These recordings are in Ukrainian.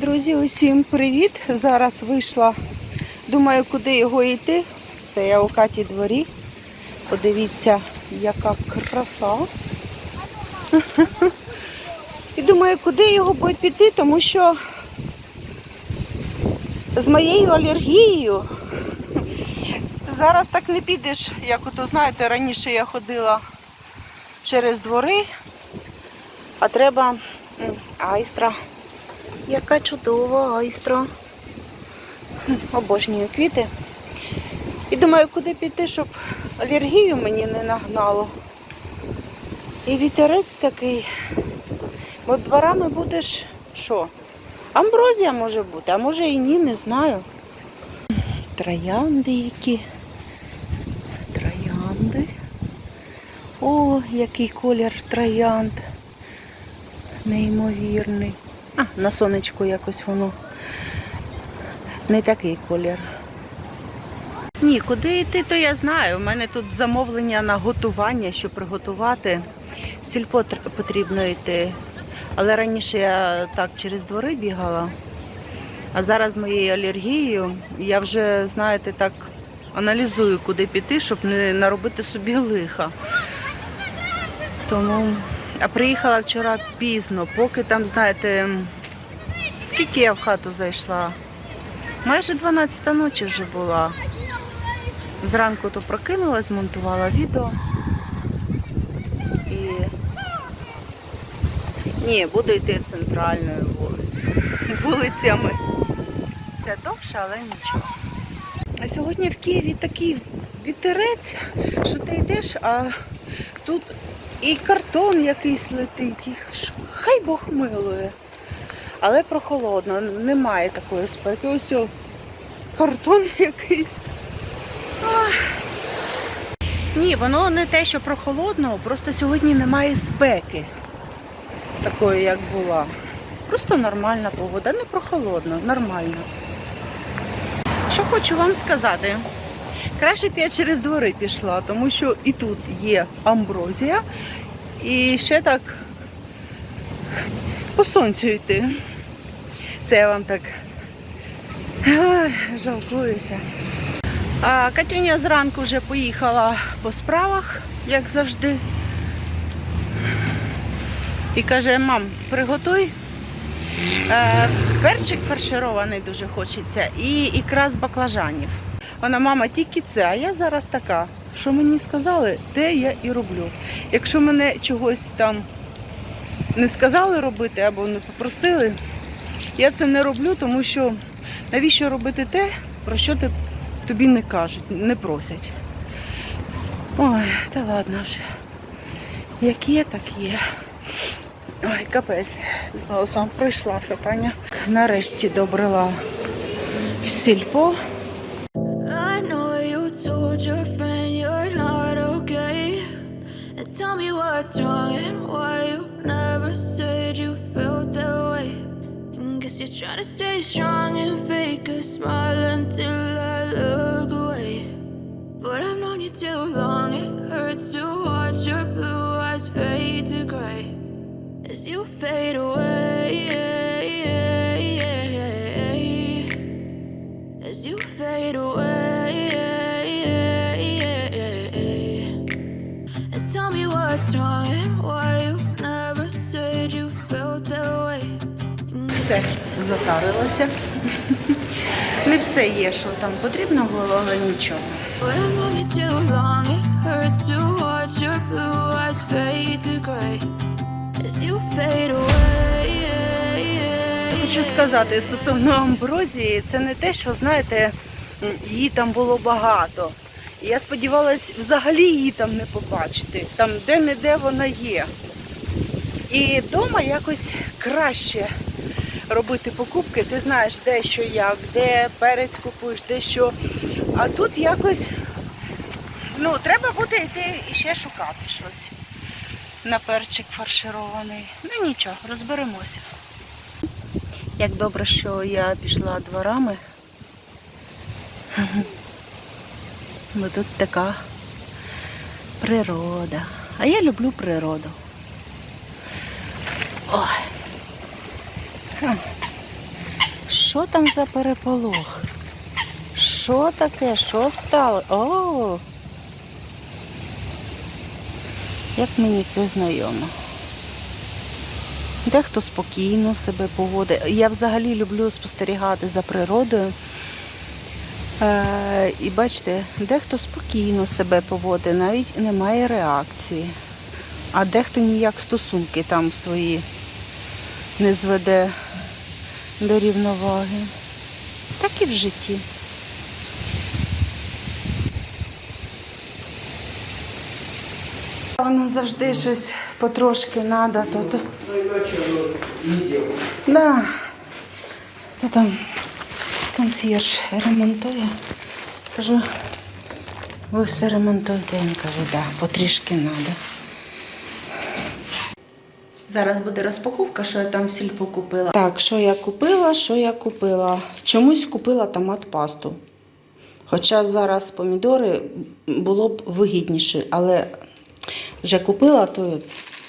Друзі, усім привіт! Зараз вийшла. Думаю, куди його йти. Це я у Каті дворі. Подивіться, яка краса. І думаю, куди його би піти, тому що з моєю алергією зараз так не підеш, як ото знаєте, раніше я ходила через двори, а треба айстра. Яка чудова айстра. Обожнюю квіти. І думаю, куди піти, щоб алергію мені не нагнало. І вітерець такий. Бо дворами будеш що? Амброзія може бути, а може і ні, не знаю. Троянди які. Троянди. О, який колір троянд. Неймовірний. А, на сонечку якось воно не такий колір. Ні, куди йти, то я знаю. У мене тут замовлення на готування, щоб приготувати. Сільпо потрібно йти. Але раніше я так через двори бігала. А зараз моєю алергією я вже, знаєте, так аналізую, куди піти, щоб не наробити собі лиха. Тому а приїхала вчора пізно, поки там, знаєте, скільки я в хату зайшла? Майже 12 ночі вже була. Зранку то прокинулась, змонтувала відео. І ні, буду йти центральною вулицею. Вулицями. Це довше, але нічого. А сьогодні в Києві такий вітерець, що ти йдеш, а тут і картон якийсь летить, ш- хай Бог милує. Але прохолодно, немає такої спеки. Ось о, картон якийсь. Ах. Ні, воно не те, що прохолодно, просто сьогодні немає спеки. Такої, як була. Просто нормальна погода, не прохолодно, нормально. Що хочу вам сказати. Краще б я через двори пішла, тому що і тут є амброзія, і ще так по сонцю йти. Це я вам так ай, жалкуюся. А Катюня зранку вже поїхала по справах, як завжди. І каже, мам, приготуй. Е, перчик фарширований дуже хочеться і ікра з баклажанів. Вона, мама, тільки це, а я зараз така. Що мені сказали, те я і роблю. Якщо мене чогось там не сказали робити або не попросили, я це не роблю, тому що навіщо робити те, про що ти, тобі не кажуть, не просять. Ой, та ладно вже. Як є, так є. Ой, капець. З голосом прийшла Таня. Нарешті добрила в сільпо. You're trying to stay strong and fake a smile until I look away. But I've known you too long, затарилося. Не все є, що там потрібно було, але нічого. Хочу сказати стосовно амброзії, це не те, що знаєте, її там було багато. Я сподівалась взагалі її там не побачити. Там де-не-де вона є. І вдома якось краще робити покупки. Ти знаєш, де що як, де перець купуєш, де що. А тут якось ну, треба буде йти і ще шукати щось на перчик фарширований. Ну нічого, розберемося. Як добре, що я пішла дворами. Бо тут така природа. А я люблю природу. Ой. Хм. що там за переполох? Що таке? Що стало? О! Як мені це знайомо. Дехто спокійно себе поводить. Я взагалі люблю спостерігати за природою. Е, і бачите, дехто спокійно себе поводить, навіть немає реакції. А дехто ніяк стосунки там свої не зведе до рівноваги. Так і в житті. Воно завжди щось потрошки треба, то. Да. То там консьєрж ремонтує. Кажу, ви все ремонтуєте. Він каже, да, потрішки треба. Зараз буде розпаковка, що я там в сільпо купила. Так, що я купила, що я купила. Чомусь купила томат пасту. Хоча зараз помідори було б вигідніше, але вже купила, то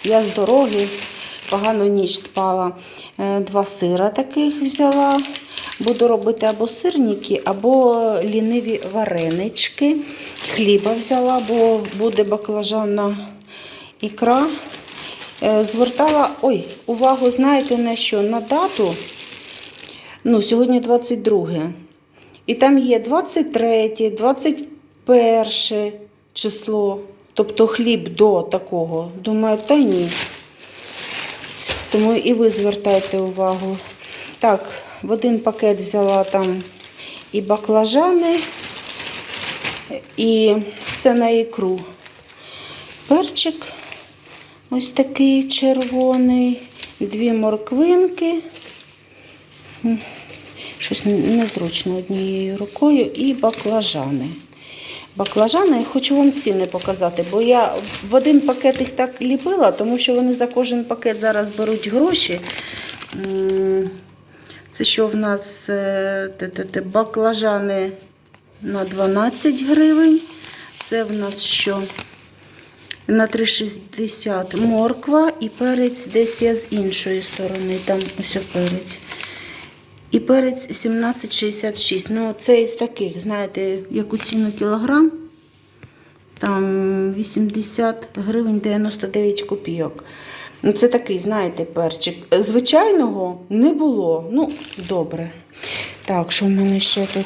я з дороги погано ніч спала. Е, Два сира таких взяла. Буду робити або сирники, або ліниві варенички. Хліба взяла, бо буде баклажанна ікра. Е, Звертала ой, увагу, знаєте на що? На дату. Ну, сьогодні 22. І там є 23, 21 число. Тобто хліб до такого. Думаю, та ні. Тому і ви звертайте увагу. Так, в один пакет взяла там і баклажани, і це на ікру. Перчик ось такий червоний, дві морквинки. Щось незручно однією рукою і баклажани. Баклажани, я хочу вам ціни показати, бо я в один пакет їх так ліпила, тому що вони за кожен пакет зараз беруть гроші. Це що в нас е, баклажани на 12 гривень. Це в нас що? На 3,60 морква і перець десь я з іншої сторони. Там ось перець. І перець 17,66. Ну, це із таких, знаєте, яку ціну кілограм. Там 80 гривень 99 копійок. Ну, це такий, знаєте, перчик. Звичайного не було. Ну, добре. Так, що в мене ще тут?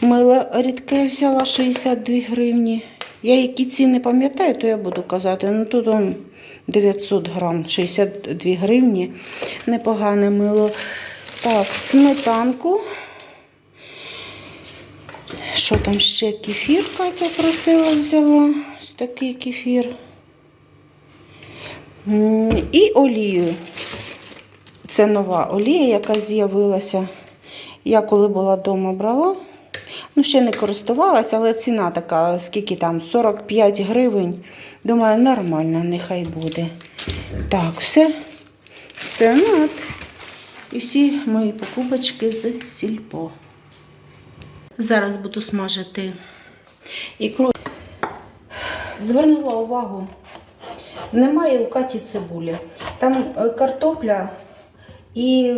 Мило рідке взяла 62 гривні. Я які ціни пам'ятаю, то я буду казати. Ну тут он 900 грам, 62 гривні. Непогане мило. Так, сметанку. Що там ще кефірка, як я просила, взяла. Ось такий кефір. І олію. Це нова олія, яка з'явилася. Я коли була вдома брала. Ну, ще не користувалася, але ціна така, скільки там, 45 гривень. Думаю, нормально, нехай буде. Так, все. Все, ну от. І всі мої покупочки з сільпо. Зараз буду смажити ікру. Звернула увагу, немає у Каті цибулі. Там е, картопля і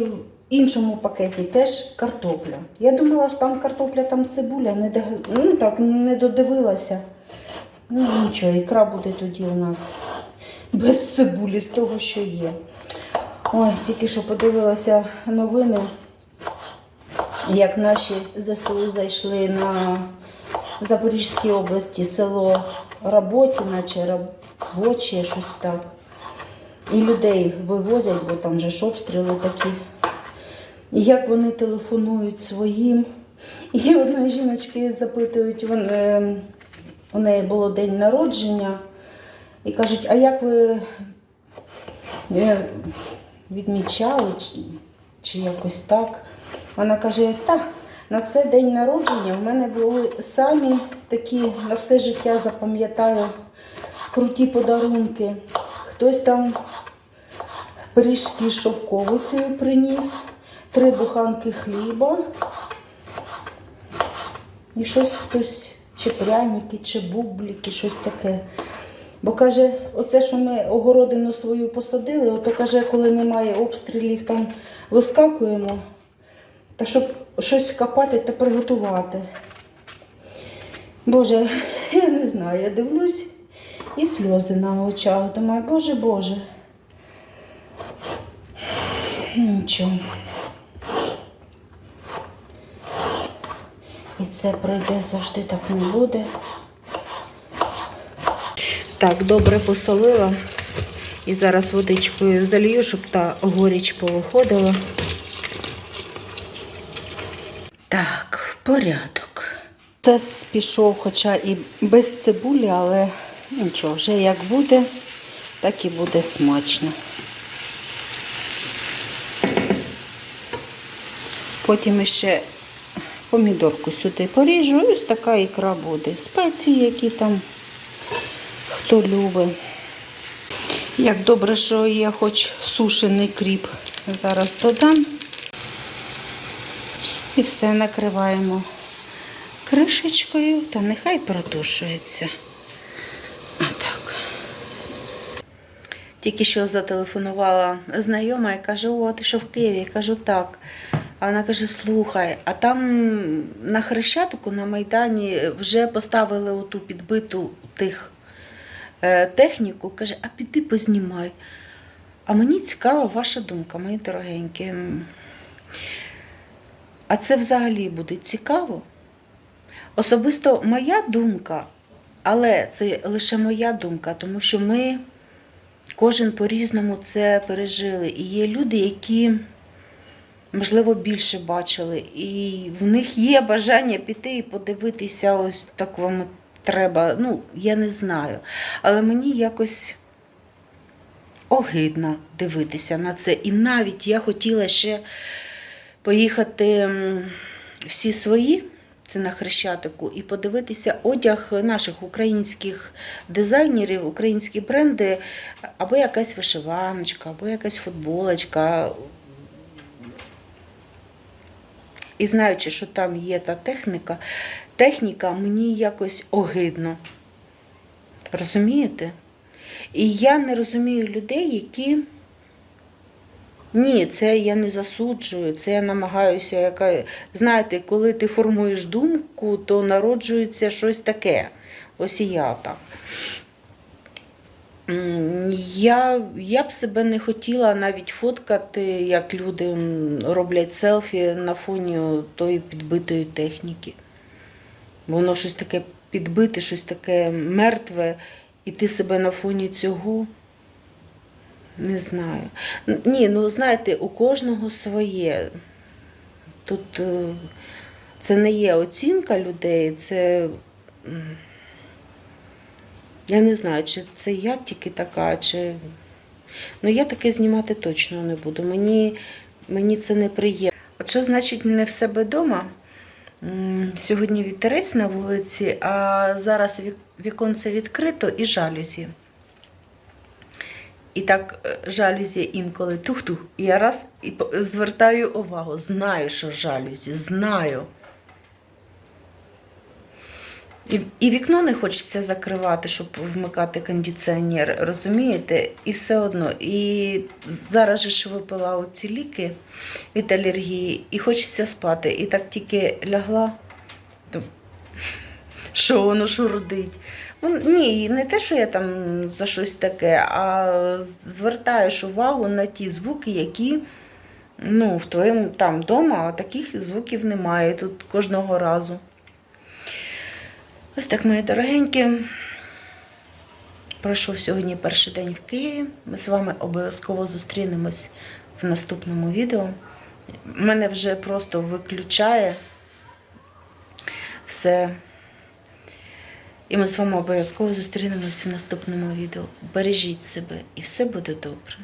іншому пакеті теж картопля. Я думала, що там картопля, там цибуля, не, дог- ну, так, не додивилася. Ну нічого, ікра буде тоді у нас без цибулі, з того, що є. Ой, тільки що подивилася новини, як наші ЗСУ зайшли на Запорізькій області село Работіна чи Робоче, щось так. І людей вивозять, бо там же ж обстріли такі. Як вони телефонують своїм. І одної жіночки запитують, вон, е, у неї було день народження, і кажуть, а як ви е, відмічали, чи, чи якось так? Вона каже, так, на це день народження в мене були самі такі на все життя запам'ятаю круті подарунки. Хтось там пиріжки шовковицею приніс, три буханки хліба. І щось хтось, чи пряники, чи бубліки, щось таке. Бо каже, оце, що ми огородину свою посадили, ото каже, коли немає обстрілів, там вискакуємо Та щоб щось копати та приготувати. Боже, я не знаю, я дивлюсь і сльози на очах. Думаю, Боже, Боже. Нічого. Це пройде завжди так не буде. Так, добре посолила. І зараз водичкою залью, щоб та горіч повиходила. Так, порядок. Це пішов, хоча і без цибулі, але нічого, вже як буде, так і буде смачно. Потім ще помідорку сюди поріжу, і ось така ікра буде. Спеції, які там хто любить. Як добре, що є хоч сушений кріп. Зараз додам. І все накриваємо кришечкою та нехай протушується. Отак. Тільки що зателефонувала знайома і каже, о, ти що в Києві? Я кажу, так. А вона каже: слухай, а там на Хрещатику на Майдані вже поставили оту підбиту тих е, техніку, каже, а піди познімай. А мені цікава ваша думка, мої дорогенькі. А це взагалі буде цікаво. Особисто моя думка, але це лише моя думка, тому що ми кожен по-різному це пережили. І є люди, які, можливо, більше бачили, і в них є бажання піти і подивитися, ось так вам треба. Ну, я не знаю. Але мені якось огидно дивитися на це. І навіть я хотіла ще поїхати всі свої, це на Хрещатику, і подивитися одяг наших українських дизайнерів, українські бренди, або якась вишиваночка, або якась футболочка. І знаючи, що там є та техніка, техніка мені якось огидно. Розумієте? І я не розумію людей, які. Ні, це я не засуджую, це я намагаюся, яка. Знаєте, коли ти формуєш думку, то народжується щось таке. Ось і я так. Я, я б себе не хотіла навіть фоткати, як люди роблять селфі на фоні тої підбитої техніки. Воно щось таке підбите, щось таке мертве, і ти себе на фоні цього. Не знаю. Ні, ну знаєте, у кожного своє. Тут е, це не є оцінка людей, це. Я не знаю, чи це я тільки така, чи. Ну, я таке знімати точно не буду. Мені, мені це неприємно. От що значить не в себе вдома? Сьогодні вітерець на вулиці, а зараз віконце відкрито і жалюзі. І так е, жалюзі інколи тух-тух. І я раз і звертаю увагу. Знаю, що жалюзі, знаю. І, і вікно не хочеться закривати, щоб вмикати кондиціонер, розумієте? І все одно. І зараз же ж випила оці ліки від алергії, і хочеться спати. І так тільки лягла, то що воно шурудить. Ну, ні, не те, що я там за щось таке, а звертаєш увагу на ті звуки, які ну, в твоєму там вдома таких звуків немає тут кожного разу. Ось так, мої дорогенькі. Пройшов сьогодні перший день в Києві. Ми з вами обов'язково зустрінемось в наступному відео. Мене вже просто виключає все. І ми з вами обов'язково зустрінемось в наступному відео. Бережіть себе і все буде добре.